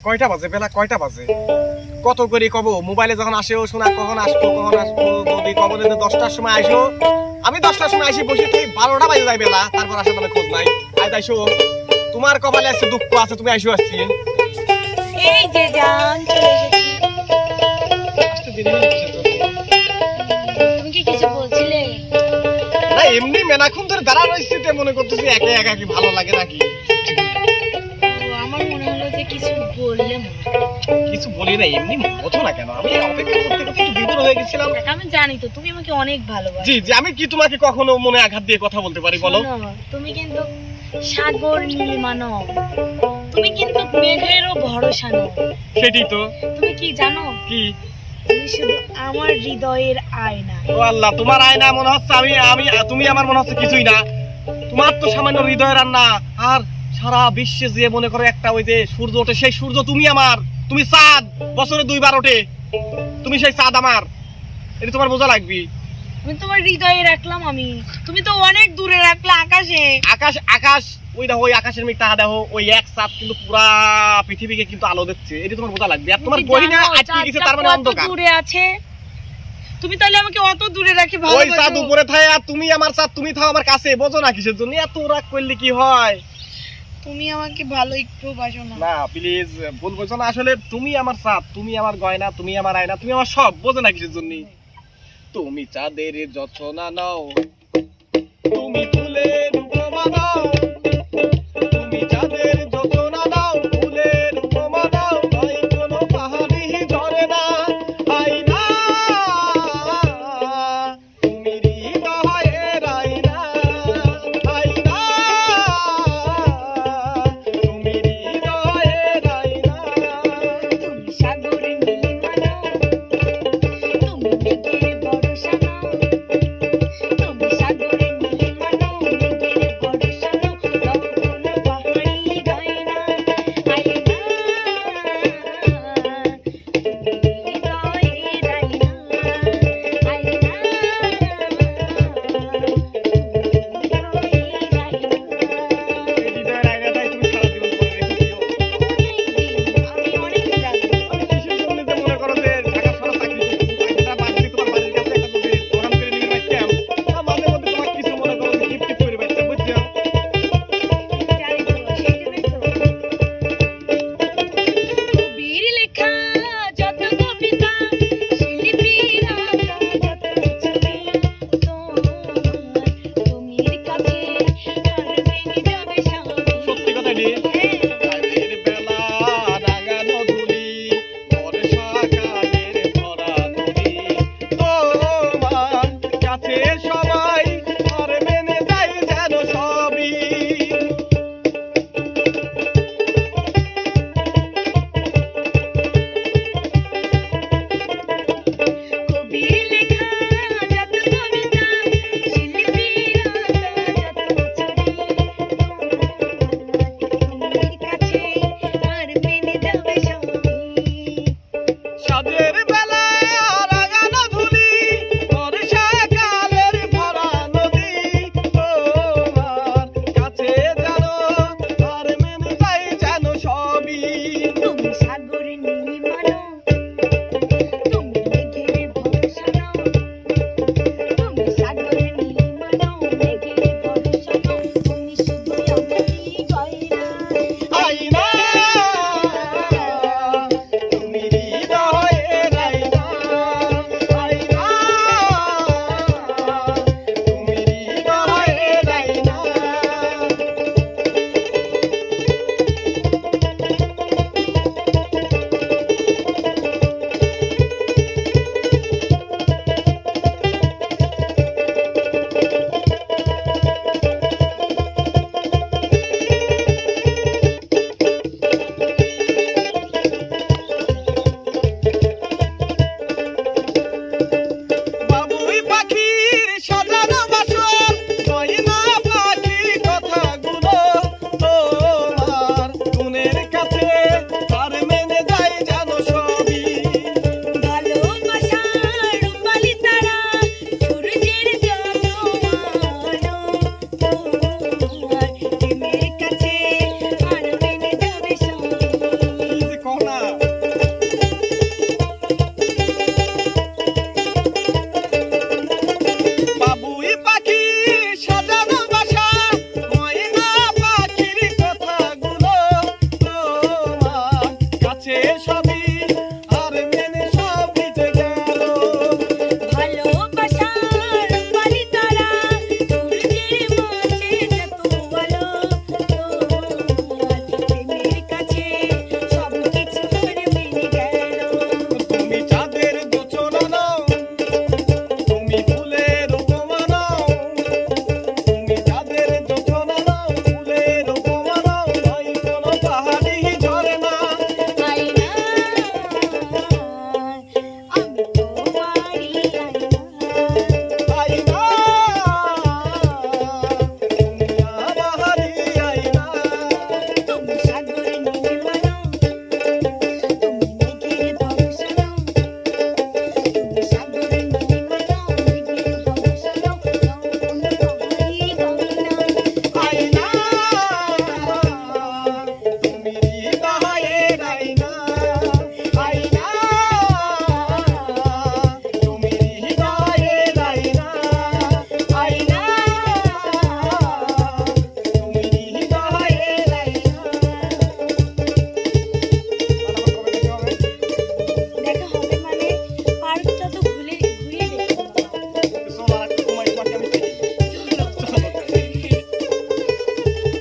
কয়টা বাজে বেলা কয়টা বাজে? কত করে কব? মোবাইলে যখন আসে ও শোনা, কখন আসব কখন আসব, যদি কব যে দশটার সময় আসো আমি দশটার সময় আসি বসে থেকে বারোটা বাজে যাই বেলা, তারপর আসার মানে খোঁজ নাই। আজ আইসো তোমার কপালে আছে দুঃখ আছে, তুমি আইসো আসছি এই যে জান চলে এসেছি আসতে দেরি গেছে তো। তুমি কি কিছু বলছিলে না এমনি মেনাক্ষণ ধরে দাঁড়া রয়েছি তে মনে করতেছি একে একা কি ভালো লাগে নাকি? আমার মনে হলো যে কিছু বলি না এমনি বোঝো না কেন? আমি অপেক্ষা করতে করতে একটু বিপদ হয়ে গেছিলাম। আমি জানি তো তুমি আমাকে অনেক ভালোবাসো। জি জি আমি কি তোমাকে কখনো মনে আঘাত দিয়ে কথা বলতে পারি বলো? তুমি কিন্তু সাগর নীলিমা নও তুমি কিন্তু মেঘেরও ভরসা নও। সেটাই তো। তুমি কি জানো? কি? তুমি শুধু আমার হৃদয়ের আয়না। ও আল্লাহ তোমার আয়না মনে হচ্ছে আমি আমি তুমি আমার মনে হচ্ছে কিছুই না। তোমার তো সামান্য হৃদয় রান্না আর সারা বিশ্বে যে মনে করো একটা ওই যে সূর্য ওঠে সেই সূর্য তুমি আমার। তুমি চাঁদ বছরে দুইবার ওঠে। তুমি সেই চাঁদ আমার। এটা তোমার বোঝা লাগবে? আমি তোমার হৃদয়ে রাখলাম আমি। তুমি তো অনেক দূরে রাখলে আকাশে। আকাশ আকাশ ওই দেখো ওই আকাশের মেঘ তাহা দেখো ওই এক চাঁদ কিন্তু পুরা পৃথিবীকে কিন্তু আলো দিচ্ছে। এটা তোমার বোঝা লাগবে। আর তোমার জানো আটকে গেছে তার মানে অন্ধকার। দূরে আছে? তুমি তাহলে আমাকে অত দূরে রাখি ওই চাঁদ উপরে থাকে আর তুমি আমার চাঁদ তুমি থাও আমার কাছে বোঝো না কিসের জন্য? এত রাগ করলে কি হয়? তুমি আমাকে ভালো একটু বাসো না। না প্লিজ ভুল বলছো না। আসলে তুমি আমার চাঁদ তুমি আমার গয়না তুমি আমার আয়না তুমি আমার সব বোঝো না কিসের জন্য? তুমি চাঁদের যত্ন নাও। তুমি ফুলের